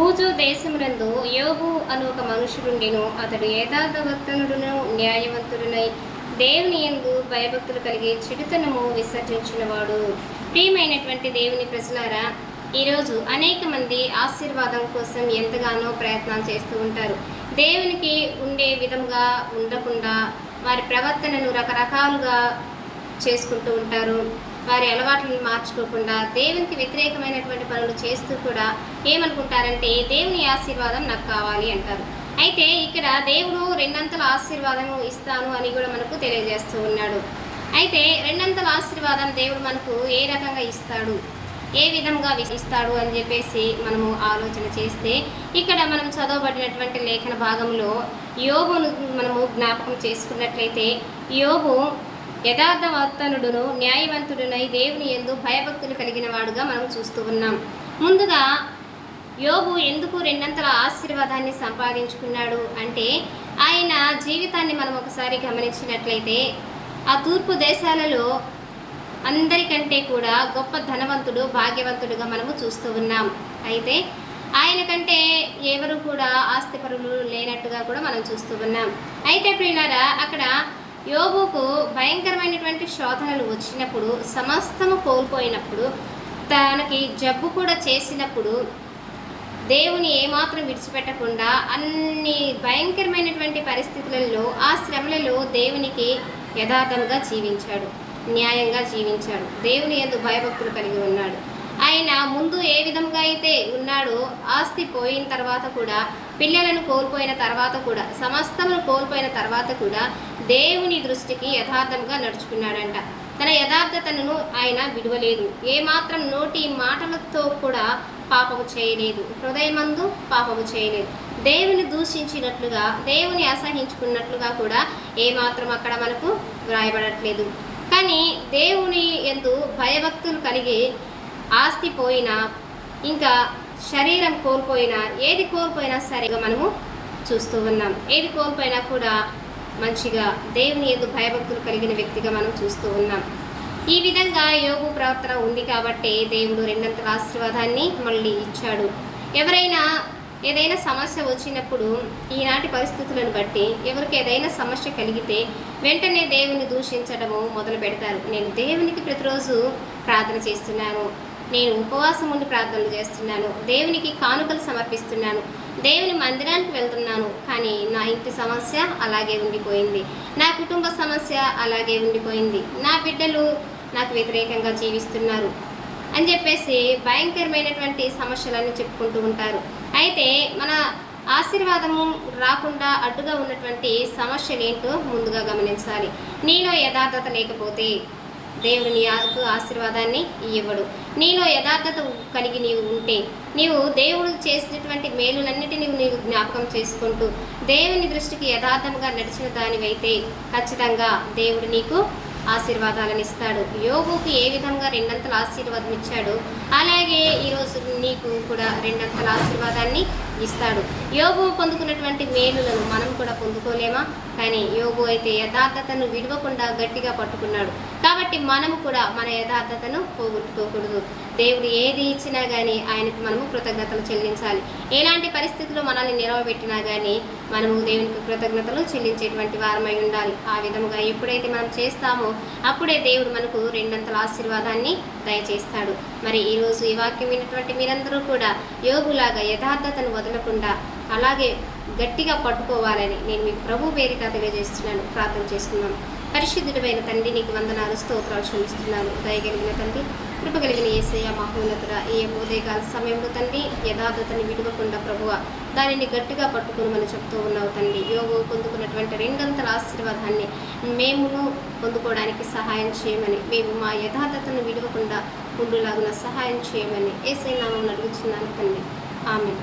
ఊజు దేశమునందు యోగు అను ఒక మనుషుడుండెను. అతడు యథార్థవర్తనుడును న్యాయవంతుడునై దేవుని యందు భయభక్తులు కలిగి చెడుతనము విసర్జించినవాడు. ప్రియమైనటువంటి దేవుని ప్రజలారా ఈరోజు అనేక మంది ఆశీర్వాదం కోసం ఎంతగానో ప్రయత్నాలు చేస్తూ ఉంటారు. దేవునికి ఉండే విధంగా ఉండకుండా వారి ప్రవర్తనను రకరకాలుగా చేసుకుంటూ ఉంటారు. వారి అలవాట్లను మార్చుకోకుండా దేవునికి వ్యతిరేకమైనటువంటి పనులు చేస్తూ కూడా ఏమనుకుంటారంటే దేవుని ఆశీర్వాదం నాకు కావాలి అంటారు. అయితే ఇక్కడ దేవుడు రెండంతల ఆశీర్వాదము ఇస్తాను అని కూడా మనకు తెలియజేస్తూ ఉన్నాడు. అయితే రెండంతల ఆశీర్వాదం దేవుడు మనకు ఏ రకంగా ఇస్తాడు? ఏ విధంగా ఇస్తాడు అని చెప్పేసి మనము ఆలోచన చేస్తే ఇక్కడ మనం చదవబడినటువంటి లేఖన భాగంలో యోగును మనము జ్ఞాపకం చేసుకున్నట్లయితే యోగు యథార్థవర్తనుడును న్యాయవంతుడునై దేవుని ఎందు భయభక్తులు కలిగిన వాడుగా మనం చూస్తూ ఉన్నాం. ముందుగా యోగు ఎందుకు రెండంతల ఆశీర్వాదాన్ని సంపాదించుకున్నాడు అంటే ఆయన జీవితాన్ని మనం ఒకసారి గమనించినట్లయితే ఆ తూర్పు దేశాలలో అందరికంటే కూడా గొప్ప ధనవంతుడు భాగ్యవంతుడుగా మనము చూస్తూ ఉన్నాం. అయితే ఆయన కంటే ఎవరు కూడా ఆస్తిపరులు లేనట్టుగా కూడా మనం చూస్తూ ఉన్నాం. అయితే ప్రియులారా అక్కడ యోగుకు భయంకరమైనటువంటి శోధనలు వచ్చినప్పుడు సమస్తము కోల్పోయినప్పుడు తనకి జబ్బు కూడా చేసినప్పుడు దేవుని ఏమాత్రం విడిచిపెట్టకుండా అన్ని భయంకరమైనటువంటి పరిస్థితులలో ఆ శ్రమలలో దేవునికి యథార్థంగా జీవించాడు. న్యాయంగా జీవించాడు. దేవుని ఎందు భయభక్తులు కలిగి ఉన్నాడు. ఆయన ముందు ఏ విధంగా అయితే ఉన్నాడో ఆస్తి పోయిన తర్వాత కూడా పిల్లలను కోల్పోయిన తర్వాత కూడా సమస్తమును కోల్పోయిన తర్వాత కూడా దేవుని దృష్టికి యథార్థంగా నడుచుకున్నాడంట. తన యథార్థతను ఆయన విడవలేదు. ఏమాత్రం నోటి మాటలతో కూడా పాపము చేయలేదు. హృదయమందు పాపము చేయలేదు. దేవుని దూషించినట్లుగా దేవుని అసహించుకున్నట్లుగా కూడా ఏమాత్రం అక్కడ మనకు వ్రాయబడట్లేదు. కానీ దేవుని ఎందు భయభక్తులు కలిగి ఆస్తి పోయినా ఇంకా శరీరం కోల్పోయినా ఏది కోల్పోయినా సరిగా మనము చూస్తూ ఉన్నాం. ఏది కోల్పోయినా కూడా మంచిగా దేవుని ఎందు భయభక్తులు కలిగిన వ్యక్తిగా మనం చూస్తూ ఉన్నాం. ఈ విధంగా యోగు ప్రవర్తన ఉంది కాబట్టి దేవుడు రెండంతల ఆశీర్వాదాన్ని మళ్ళీ ఇచ్చాడు. ఎవరైనా ఏదైనా సమస్య వచ్చినప్పుడు ఈనాటి పరిస్థితులను బట్టి ఎవరికి ఏదైనా సమస్య కలిగితే వెంటనే దేవుని దూషించడము మొదలు పెడతారు. నేను దేవునికి ప్రతిరోజు ప్రార్థన చేస్తున్నాను. నేను ఉపవాసం ఉండి ప్రార్థనలు చేస్తున్నాను. దేవునికి కానుకలు సమర్పిస్తున్నాను. దేవుని మందిరానికి వెళ్తున్నాను కానీ నా ఇంటి సమస్య అలాగే ఉండిపోయింది. నా కుటుంబ సమస్య అలాగే ఉండిపోయింది. నా బిడ్డలు నాకు వ్యతిరేకంగా జీవిస్తున్నారు అని చెప్పేసి భయంకరమైనటువంటి సమస్యలన్నీ చెప్పుకుంటూ ఉంటారు. అయితే మన ఆశీర్వాదము రాకుండా అడ్డుగా ఉన్నటువంటి సమస్యలు ఏంటో ముందుగా గమనించాలి. నీలో యథార్థత లేకపోతే దేవుడు నీ ఆకు ఆశీర్వాదాన్ని ఇవ్వడు నీలో యథార్థత కలిగి నీవు ఉంటే నీవు దేవుడు చేసినటువంటి మేలులన్నిటినీ నీవు జ్ఞాపకం చేసుకుంటూ దేవుని దృష్టికి యథార్థంగా నడిచిన దానివైతే ఖచ్చితంగా దేవుడు నీకు ఆశీర్వాదాలను ఇస్తాడు యోగుకి ఏ విధంగా రెండంతల ఆశీర్వాదం ఇచ్చాడు అలాగే ఈరోజు నీకు కూడా రెండంతల ఆశీర్వాదాన్ని ఇస్తాడు. యోగు పొందుకున్నటువంటి మేలులను మనం కూడా పొందుకోలేమా? కానీ యోగు అయితే యథార్థతను విడవకుండా గట్టిగా పట్టుకున్నాడు. కాబట్టి మనము కూడా మన యథార్థతను పోగొట్టుకోకూడదు. దేవుడు ఏది ఇచ్చినా కానీ ఆయనకు మనము కృతజ్ఞతలు చెల్లించాలి. ఎలాంటి పరిస్థితుల్లో మనల్ని నిలవబెట్టినా కానీ మనము దేవునికి కృతజ్ఞతలు చెల్లించేటువంటి వారమై ఉండాలి. ఆ విధముగా ఎప్పుడైతే మనం చేస్తామో అప్పుడే దేవుడు మనకు రెండంతల ఆశీర్వాదాన్ని దయచేస్తాడు. మరి ఈరోజు ఈ వాక్యం విన్నటువంటి మీరందరూ కూడా యోగులాగా యథార్థతను వదలకుండా అలాగే గట్టిగా పట్టుకోవాలని నేను మీకు ప్రభు పేరిట తెలియజేస్తున్నాను. ప్రార్థన చేసుకున్నాను పరిశుద్ధుడమైన తండ్రి నీకు వందనాలు స్తోత్రాలు క్షమిస్తున్నాను దయగలిగిన తండ్రి కృప కలిగిన ఏసయ్య మహోన్నతుడ ఈ ఉదయకాల సమయంలో తండ్రి యథార్థతని విడవకుండా ప్రభువ దానిని గట్టిగా పట్టుకోమని చెప్తూ ఉన్నావు తండ్రి యోగు పొందుకున్నటువంటి రెండంతల ఆశీర్వాదాన్ని మేమును పొందుకోవడానికి సహాయం చేయమని మేము మా యథార్థతను విడవకుండా ఉండులాగున సహాయం చేయమని ఏసై నామం అడుగుతున్నాను తండ్రి ఆమె